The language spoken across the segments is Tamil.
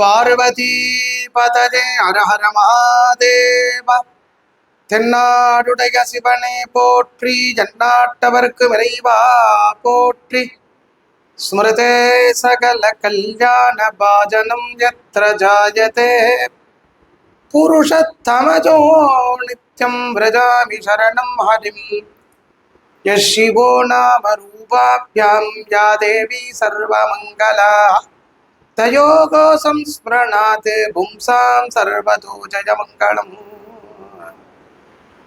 பார்வதிபதே அரஹர மகாதேவ தென்னாடுடைய சிவனே போற்றி ஜன்னாட்டவர்க்கு விரைவா போற்றி. ஸ்மிருதே சகல கல்யாண பாஜனம் எத்திர ஜாயதே. புருஷத்தமஜோ நித்யம் விரஜாமி சரணம் ஹரிம். யஷிவோ நாம ரூபாபியாம் யா தேவி சர்வமங்கலா. தயோகோ சம்ஸ்மரணாத் பும்சாம் சர்வதோ ஜயமங்களம்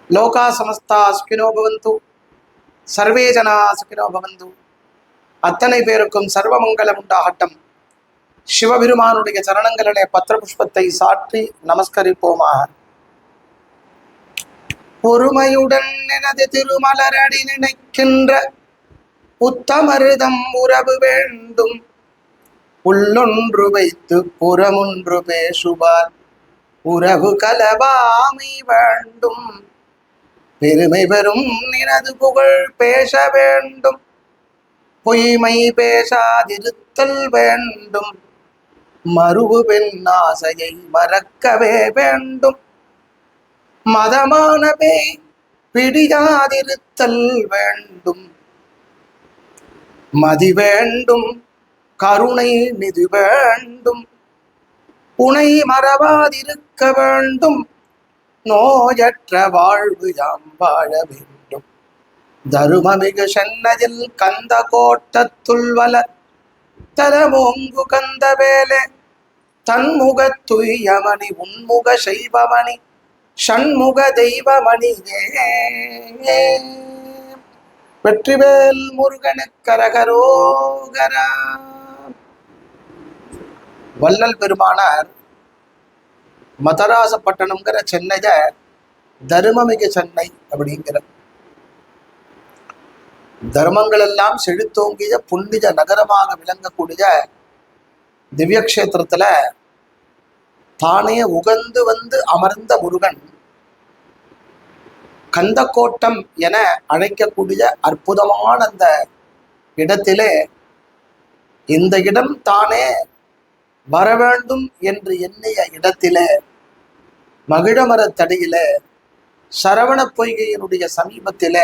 லோகா சமஸ்தா சுகினோ பவந்து சர்வே ஜனா சுகினோ பவந்து அத்தனை பேருக்கும் சர்வமங்கலம் உண்டாகட்டம். சிவபெருமானுடைய சரணங்களிலே பத்திரபுஷ்பத்தை சாற்றி நமஸ்கரிப்போமா பொறுமையுடன் எனது திருமலரடி நினைக்கின்ற உத்தமருதம் உறவு வேண்டும். உள்ளொன்று வைத்து புறமொன்று பேசுவார். உறவு கலவாமை வேண்டும். பெருமை பெறும் நினது புகழ் பேச வேண்டும். பொய்மை பேசாதிருத்தல் வேண்டும். மறுவு பெண் ஆசையை மறக்கவே வேண்டும். மதமானவே பிடியாதிருத்தல் வேண்டும். மதி வேண்டும். கருணை நிதி வேண்டும். புனை மறவாதிருக்க வேண்டும். நோயற்ற வாழ்வு யாம் வாழ வேண்டும். தருமமிகு சென்னதில் கந்த கோட்டத்துள் வல தலமோங்கு கந்த வேலே தன்முக துய்யமணி உன்முக செய்பமணி சண்முக தெய்வமணியே வெற்றிவேல் முருகனுக்கரகரோகரா வள்ளல் பெருமானார் மதராசப்பட்டணம்ங்கிற சென்னைய தர்மமிகு சென்னை அப்படிங்கிற. தர்மங்கள் எல்லாம் செழித்தோங்கிய புண்ணிய நகரமாக விளங்கக்கூடிய திவ்யக்ஷேத்திரத்துல தானே உகந்து வந்து அமர்ந்த முருகன் கந்தக்கோட்டம் என அழைக்கக்கூடிய அற்புதமான அந்த இடத்திலே இந்த இடம் தானே வர வேண்டும் என்று எண்ணிய இடத்திலே மகிழமரத்தடியிலே சரவண பொய்கையினுடைய சமீபத்தில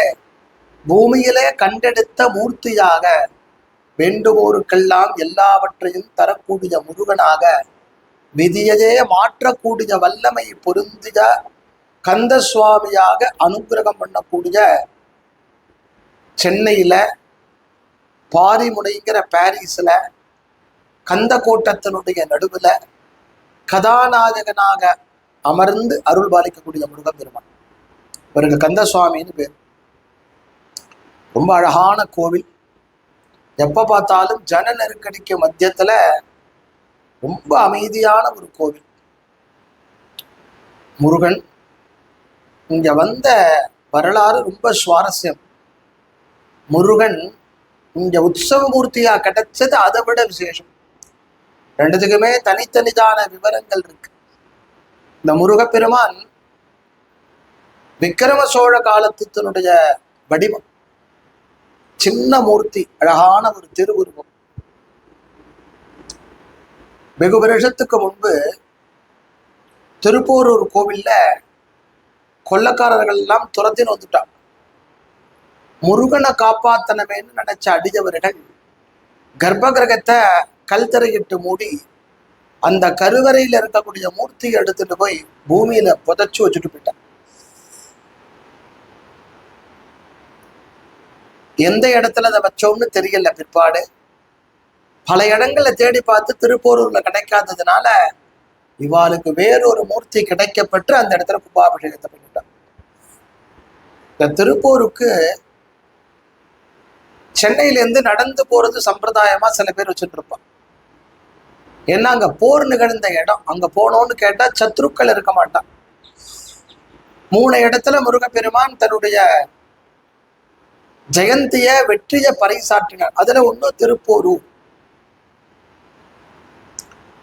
பூமியிலே கண்டெடுத்த மூர்த்தியாக வேண்டுவோருக்கெல்லாம் எல்லாவற்றையும் தரக்கூடிய முருகனாக விதியையே மாற்றக்கூடிய வல்லமை பொருந்திய கந்த சுவாமியாக அனுகிரகம் பண்ணக்கூடிய சென்னையில பாரிமுனைங்கிற பாரிஸ்ல கந்த கோட்டத்தினுடைய நடுவுல கதாநாயகனாக அமர்ந்து அருள் பாலிக்கக்கூடிய முருகப்பெருமான் இவருக்கு கந்த சுவாமின்னு பேர். ரொம்ப அழகான கோவில். எப்ப பார்த்தாலும் ஜன நெருக்கடிக்கு மத்தியத்துல ரொம்ப அமைதியான ஒரு கோவில். முருகன் இங்க வந்த வரலாறு ரொம்ப சுவாரஸ்யம். முருகன் இங்க உற்சவமூர்த்தியா கிடைச்சது அதை விட விசேஷம். ரெண்டுத்துக்குமே தனித்தனிதான விவரங்கள் இருக்கு. இந்த முருகப்பெருமான் விக்கிரம சோழ காலத்தினுடைய வடிவம். சின்ன மூர்த்தி அழகான ஒரு திருவுருவம். வெகு வருஷத்துக்கு முன்பு திருப்பூரூர் கோவில்ல கொள்ளக்காரர்கள் எல்லாம் துரத்தின்னு வந்துட்டான் முருகனை காப்பாத்தனமேன்னு நினைச்ச அடிஜவர்கள் கர்ப்ப கல்தரையிட்டு மூடி அந்த கருவறையில இருக்கக்கூடிய மூர்த்தியை எடுத்துட்டு போய் பூமியில புதைச்சு வச்சுட்டு போயிட்டான் எந்த இடத்துல அதை வச்சோம்னு தெரியல பிற்பாடு. பல இடங்கள்ல தேடி பார்த்து திருப்போரூர்ல கிடைக்காததுனால இவாளுக்கு வேறொரு மூர்த்தி கிடைக்கப்பட்டு அந்த இடத்துல கும்பாபிஷேகத்தை பண்ணிட்டான் இந்த திருப்பூருக்கு சென்னையிலேருந்து நடந்து போறது சம்பிரதாயமா சில பேர் வச்சுட்டு இருப்பான் ஏன்னா அங்க போர் நிகழ்ந்த இடம் அங்க போனோம்னு கேட்டா சத்ருக்கள் இருக்க மாட்டான். மூணு இடத்துல முருகப்பெருமான் தன்னுடைய ஜெயந்திய வெற்றிய பறைசாற்றினார். அதுல ஒண்ணு திருப்போரூர்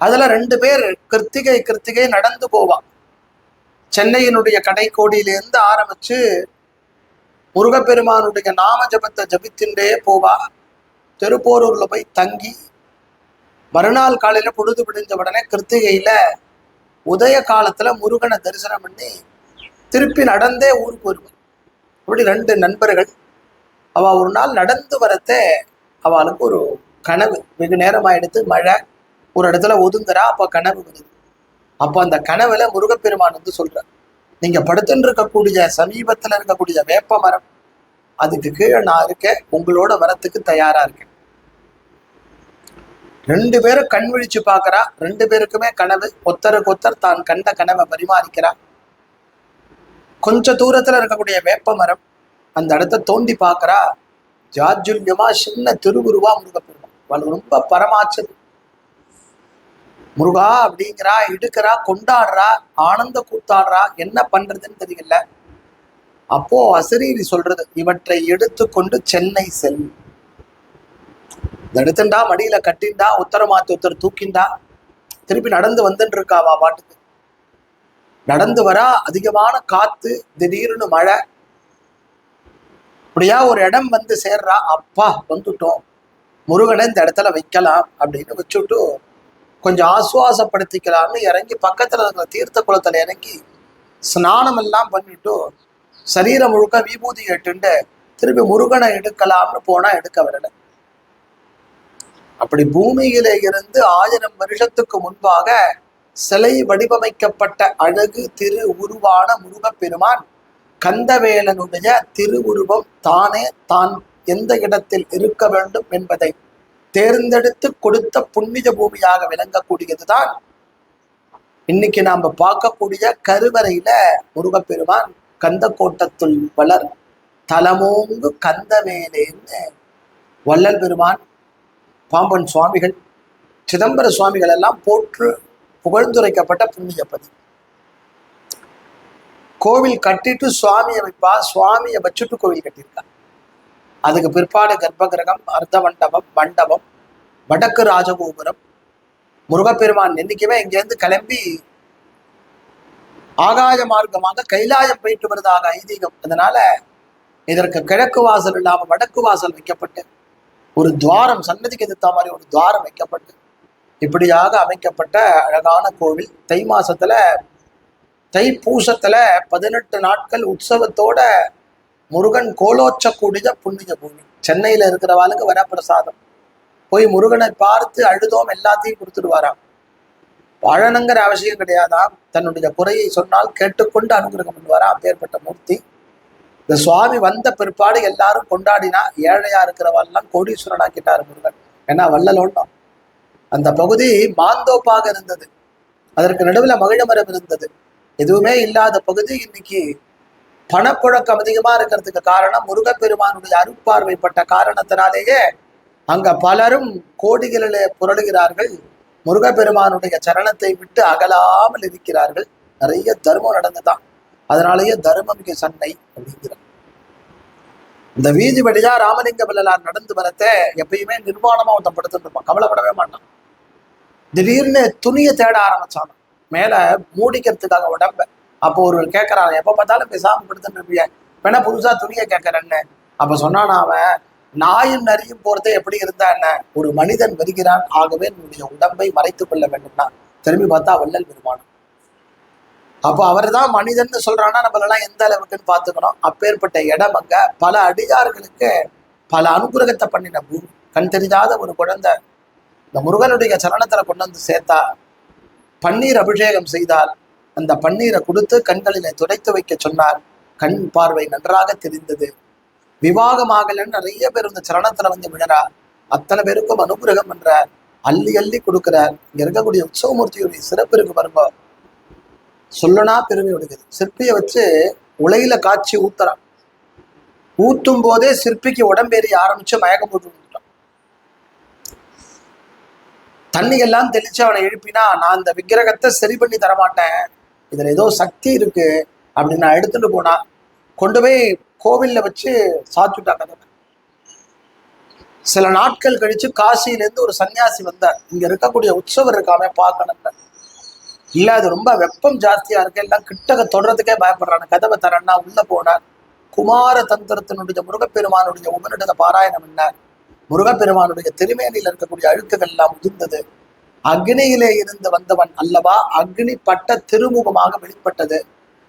அதுல ரெண்டு பேர் கிருத்திகை கிருத்திகை நடந்து போவான். சென்னையினுடைய கடைக்கோடியிலேருந்து ஆரம்பிச்சு முருகப்பெருமானுடைய நாம ஜபத்தை ஜபித்துட்டே போவா. திருப்போரூர்ல போய் தங்கி மறுநாள் காலையில பொழுது விடிஞ்ச உடனே கிருத்திகையில உதய காலத்துல முருகனை தரிசனம் பண்ணி திருப்பி நடந்தே ஊருக்கு வருவார். இப்படி ரெண்டு நண்பர்கள். அவ ஒரு நாள் நடந்து வரத்தே அவளுக்கு ஒரு கனவு. வெகு நேரம் ஆயிடுத்து மழை ஒரு இடத்துல ஒதுங்குறா அப்ப கனவு வருது. அப்போ அந்த கனவுல முருகப்பெருமான் வந்து சொல்றார் நீங்க படுத்துன்னு இருக்கக்கூடிய சமீபத்துல இருக்கக்கூடிய வேப்ப மரம் அதுக்கு கீழே நான் இருக்கேன் உங்களோட வரத்துக்கு தயாரா இருக்கேன். ரெண்டு பேரும் கண் விழிச்சு பார்க்கறா. ரெண்டு பேருக்குமே கனவு. ஒத்தருக்கு ஒத்தர் தான் கண்ட கனவை பரிமாறிக்கிறா. கொஞ்ச தூரத்துல இருக்கக்கூடிய வேப்ப மரம் அந்த இடத்த தோண்டி பார்க்கறா. ஜாஜுல்யமா சின்ன திருவுருவா முருகப்பெருமான். அவள் ரொம்ப பரமாச்சது. முருகா அப்படிங்கிறா இடுக்கிறா கொண்டாடுறா ஆனந்த கூத்தாடுறா என்ன பண்றதுன்னு தெரியல. அப்போ அசரீரி சொல்றது இவற்றை எடுத்துக்கொண்டு சென்னை செல். இந்த எடுத்துண்டா மடியில கட்டிண்டா உத்தர மாத்தி உத்தர தூக்கிண்டா திருப்பி நடந்து வந்துட்டு இருக்காவா பாட்டுக்கு? நடந்து வரா அதிகமான காத்து திடீர்னு மழை. இப்படியா ஒரு இடம் வந்து சேர்றா அப்பா வந்துட்டோம். முருகனை இந்த இடத்துல வைக்கலாம் அப்படின்னு வச்சுட்டு கொஞ்சம் ஆசுவாசப்படுத்திக்கலாம்னு இறங்கி பக்கத்துல இருக்கிற தீர்த்த குளத்துல இறங்கி ஸ்நானம் எல்லாம் பண்ணிட்டு சரீரம் முழுக்க விபூதி எட்டுண்டு திருப்பி முருகனை எடுக்கலாம்னு போனா எடுக்க வரலை. அப்படி பூமியில இருந்து ஆயிரம் வருஷத்துக்கு முன்பாக சிலை வடிவமைக்கப்பட்ட அழகு திரு உருவான முருகப்பெருமான் கந்தவேலனுடைய திருவுருவம் தானே தான் எந்த இடத்தில் இருக்க வேண்டும் என்பதை தேர்ந்தெடுத்து கொடுத்த புண்ணிய பூமியாக விளங்கக்கூடியதுதான். இன்னைக்கு நாம பார்க்கக்கூடிய கருவறையில முருகப்பெருமான் கந்த கோட்டத்துள் வளர். தலமோங்கு கந்தவேலேன்னு வள்ளல் பெருமான் பாம்பன் சுவாமிகள் சிதம்பர சுவாமிகள் எல்லாம் போற்று புகழ்ந்துரைக்கப்பட்ட புண்ணியப்பதி கோவில் கட்டிட்டு சுவாமியை வைப்பா சுவாமியை வச்சுட்டு கோவில் கட்டியிருக்கா. அதுக்கு பிற்பாடு கர்ப்பகிரகம் அர்த்த மண்டபம் மண்டபம் வடக்கு ராஜகோபுரம் முருகப்பெருமான் என்றைக்குமே இங்கேருந்து கிளம்பி ஆகாய மார்க்கமாக கைலாயம் போயிட்டு வருதாக ஐதீகம். அதனால இதற்கு கிழக்கு வாசல் இல்லாமல் வடக்கு வாசல் வைக்கப்பட்டு ஒரு துவாரம் சன்னதிக்கு எதிர்த்த மாதிரி ஒரு துவாரம் வைக்கப்பட்டு இப்படியாக அமைக்கப்பட்ட அழகான கோவில். தை மாசத்துல தைப்பூசத்துல பதினெட்டு நாட்கள் உற்சவத்தோட முருகன் கோலோச்சக்கூடிய புண்ணிய பூமி. சென்னையில இருக்கிறவாளுக்கு வரப்பிரசாதம். போய் முருகனை பார்த்து அழுதோம் எல்லாத்தையும் கொடுத்துடுவாராம் வாழணுங்கிற அவசியம் கிடையாதாம். தன்னுடைய குறையை சொன்னால் கேட்டுக்கொண்டு அனுகிரகம் பண்ணுவாரா அப்பேற்பட்ட மூர்த்தி. இந்த சுவாமி வந்த பிற்பாடு எல்லாரும் கொண்டாடினா ஏழையா இருக்கிறவெல்லாம் கோடீஸ்வரனாக்கிட்டார் முருகன். ஏன்னா வள்ளலோண்டம் அந்த பகுதி மாந்தோப்பாக இருந்தது. அதற்கு நடுவில் மகிழ மரம் இருந்தது. எதுவுமே இல்லாத பகுதி இன்னைக்கு பணப்புழக்கம் அதிகமா இருக்கிறதுக்கு காரணம் முருகப்பெருமானுடைய அருட்பார்வைப்பட்ட காரணத்தினாலேயே அங்க பலரும் கோடிகளிலே புரளுகிறார்கள். முருகப்பெருமானுடைய சரணத்தை விட்டு அகலாமல் இருக்கிறார்கள். நிறைய தர்மம் நடந்துதான். அதனாலேயே தர்மமிக சண்டை அப்படிங்கிறார். இந்த வீதி வழியா ராமலிங்க பிள்ளலார் நடந்து வரத்தை எப்பயுமே நிர்வாணமா ஒருத்தன் படுத்துட்டு இருப்பான். கவலைப்படவே மாட்டான். திடீர்னு துணியை தேட ஆரம்பிச்சான். மேல மூடிக்கிறதுக்காக உடம்ப. அப்போ ஒருவர் கேட்கறான் எப்ப பார்த்தாலும் பேசாம படுத்துட்டு இருப்பிய? வேணா புதுசா துணியை கேட்கறேன்னு அப்ப சொன்னான் அவன் நாயும் நரியும் போறதே எப்படி இருந்தா என்ன? ஒரு மனிதன் வருகிறான். ஆகவே என்னுடைய உடம்பை மறைத்துக் கொள்ள வேண்டும்னா திரும்பி பார்த்தா வள்ளல் பெருமானம் அப்போ அவர் தான் மனிதன் சொல்றான்னா நம்மளெல்லாம் எந்த அளவுக்குன்னு பார்த்துக்கணும். அப்பேற்பட்ட இடம் அங்க. பல அடியார்களுக்கு பல அனுகிரகத்தை பண்ணின பூமி. கண் தெரிஞ்சாத ஒரு குழந்தை இந்த முருகனுடைய சரணத்துல கொண்டு வந்து சேர்த்தா பன்னீர் அபிஷேகம் செய்தால் அந்த பன்னீரை கொடுத்து கண்களினை துடைத்து வைக்க சொன்னார். கண் பார்வை நன்றாக தெரிந்தது. விவாகமாகலன்னு நிறைய பேர் இந்த சரணத்துல வந்து விழறார் அத்தனை பேருக்கும் அனுகிரகம் பண்றார். அள்ளி அள்ளி கொடுக்கிறார். இங்க இருக்கக்கூடிய உற்சவமூர்த்தியுடைய சிறப்பு இருக்கு பாருங்க. சொல்லனா பெருமை உடைக்குது சிற்பியை வச்சு உலையில காய்ச்சி ஊத்துறான். ஊத்தும் போதே சிற்பிக்கு உடம்பேறி ஆரம்பிச்சு மயக்கம் போட்டு விட்டுட்டான் தண்ணி எல்லாம் தெளிச்சு அவனை எழுப்பினா நான் இந்த விக்கிரகத்தை சரி பண்ணி தரமாட்டேன். இதுல ஏதோ சக்தி இருக்கு. அப்படின்னு நான் எடுத்துட்டு போனா கொண்டு போய் கோவில்ல வச்சு சாத்துட்டா கதை சில நாட்கள் கழிச்சு காசியிலேருந்து ஒரு சன்னியாசி வந்தார். இங்க இருக்கக்கூடிய உற்சவர் இருக்காம பார்க்கணும் இல்ல அது ரொம்ப வெப்பம் ஜாஸ்தியா இருக்கு. எல்லாம் கிட்டக தொடர்றதுக்கே பயப்படுறாங்க. கதவை தரன்னா உள்ள போனார் குமார தந்திரத்தினுடைய முருகப்பெருமானுடைய உபனிடத பாராயணம் என்ன? முருகப்பெருமானுடைய திருமேனியில் இருக்கக்கூடிய அழுக்குகள் எல்லாம் உதிர்ந்தது. அக்னியிலே இருந்து வந்தவன் அல்லவா? அக்னி பட்ட திருமுகமாக வெளிப்பட்டது.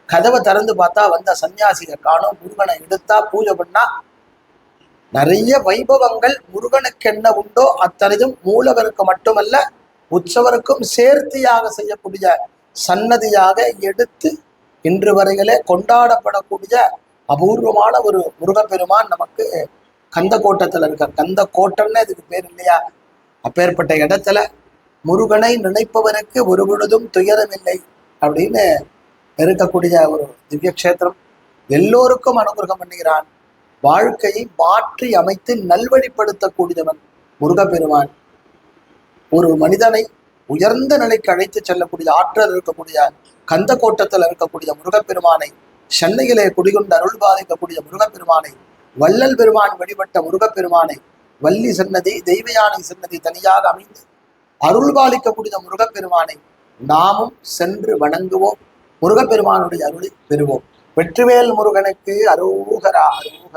கதவை திறந்து பார்த்தா வந்த சன்னியாசியை காணும். முருகனை எடுத்தா பூஜை பண்ணா நிறைய வைபவங்கள் முருகனுக்கு என்ன உண்டோ அத்தனையும் மூலவருக்கு மட்டுமல்ல உற்சவருக்கும் சேர்த்தியாக செய்யக்கூடிய சன்னதியாக எடுத்து இன்று வரையிலே கொண்டாடப்படக்கூடிய அபூர்வமான ஒரு முருகப்பெருமான் நமக்கு கந்த கோட்டத்தில் இருக்க கந்த கோட்டம்னு இதுக்கு பேர் இல்லையா? அப்பேற்பட்ட இடத்துல முருகனை நினைப்பவனுக்கு ஒரு பொழுதும் துயரமில்லை அப்படின்னு இருக்கக்கூடிய ஒரு திவ்ய கஷேத்திரம் எல்லோருக்கும் அனுகிரகம் பண்ணுகிறான். வாழ்க்கையை மாற்றி அமைத்து நல்வழிப்படுத்தக்கூடியவன் முருகப்பெருமான். ஒரு மனிதனை உயர்ந்த நிலைக்கு அழைத்து செல்லக்கூடிய ஆற்றல் இருக்கக்கூடிய கந்த கோட்டத்தில் இருக்கக்கூடிய முருகப்பெருமானை சென்னையிலே குடிகொண்டு அருள் பாதிக்கக்கூடிய முருகப்பெருமானை வள்ளல் பெருமான் வழிபட்ட முருகப்பெருமானை வள்ளி சன்னதி தெய்வயானை சன்னதி தனியாக அமைந்து அருள் பாலிக்கக்கூடிய முருகப்பெருமானை நாமும் சென்று வணங்குவோம். முருகப்பெருமானுடைய அருளை பெறுவோம். வெற்றிவேல் முருகனுக்கு அரோகரா அரோகரா.